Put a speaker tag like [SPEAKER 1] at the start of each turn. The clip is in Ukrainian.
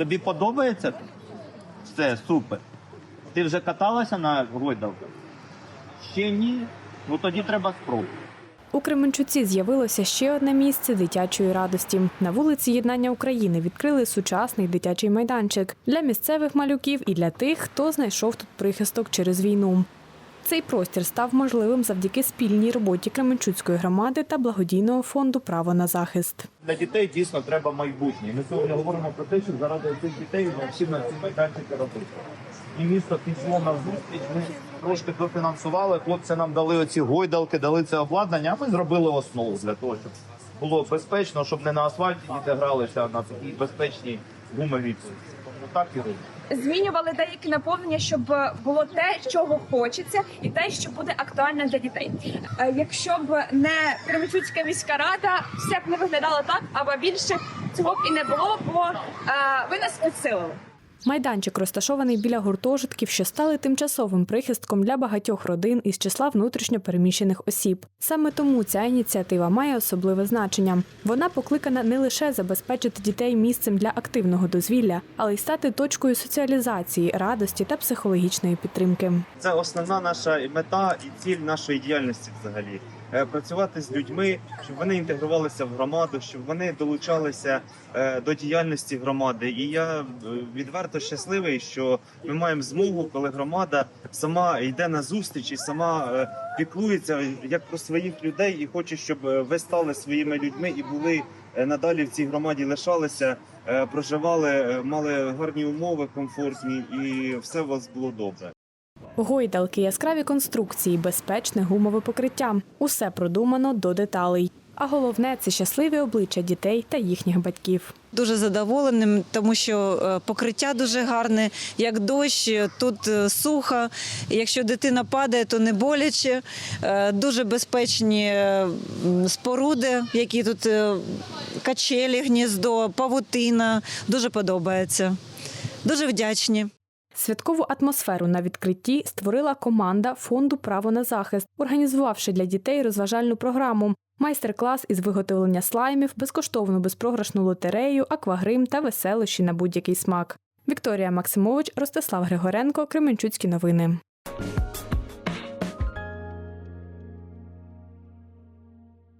[SPEAKER 1] Тобі подобається? Все, супер. Ти вже каталася на гойдалках? Ще ні? Ну тоді треба спробувати.
[SPEAKER 2] У Кременчуці з'явилося ще одне місце дитячої радості. На вулиці Єднання України відкрили сучасний дитячий майданчик для місцевих малюків і для тих, хто знайшов тут прихисток через війну. Цей простір став можливим завдяки спільній роботі Кременчуцької громади та благодійного фонду Право на захист.
[SPEAKER 1] Для дітей дійсно треба майбутнє. Ми сьогодні говоримо про те, що заради цих дітей необхідно ці майданчики робити. І місто пішло на зустріч. Ми трошки дофінансували. Хлопці нам дали оці гойдалки, дали це обладнання. А ми зробили основу для того, щоб було безпечно, щоб не на асфальті діти гралися, а на такій безпечній гумовій. Ну так і робимо.
[SPEAKER 3] Змінювали деякі наповнення, щоб е, було те, чого хочеться, і те, що буде актуально для дітей. Е, Якщо б не Кременчуцька міська рада, все б не виглядало так, або більше цього б і не було, бо е, ви нас підсилили.
[SPEAKER 2] Майданчик розташований біля гуртожитків, що стали тимчасовим прихистком для багатьох родин із числа внутрішньо переміщених осіб. Саме тому ця ініціатива має особливе значення. Вона покликана не лише забезпечити дітей місцем для активного дозвілля, але й стати точкою соціалізації, радості та психологічної підтримки.
[SPEAKER 4] Це основна наша мета і ціль нашої діяльності взагалі. Е, Працювати з людьми, щоб вони інтегрувалися в громаду, щоб вони долучалися е, до діяльності громади. І я е, відверто щасливий, що ми маємо змогу, коли громада сама йде на зустріч і сама піклується як про своїх людей, і хоче, щоб ви стали своїми людьми і були надалі в цій громаді лишалися, проживали, мали гарні умови, комфортні, і все у вас було добре.
[SPEAKER 2] Гойдалки, яскраві конструкції, безпечне гумове покриття усе продумано до деталей. А головне це щасливі обличчя дітей та їхніх батьків.
[SPEAKER 5] Дуже задоволеним, тому що е, покриття дуже гарне, як дощ, е, тут е, сухо. Якщо дитина падає, то не боляче. Дуже безпечні споруди, які тут качелі, гніздо, павутина. Дуже подобається. Дуже вдячні.
[SPEAKER 2] Святкову атмосферу на відкритті створила команда фонду Право на захист, організувавши для дітей розважальну програму. Майстер-клас із виготовлення слаймів, безкоштовну безпрограшну лотерею, аквагрим та веселощі на будь-який смак. Вікторія Максимович, Ростислав Григоренко, Кременчуцькі новини.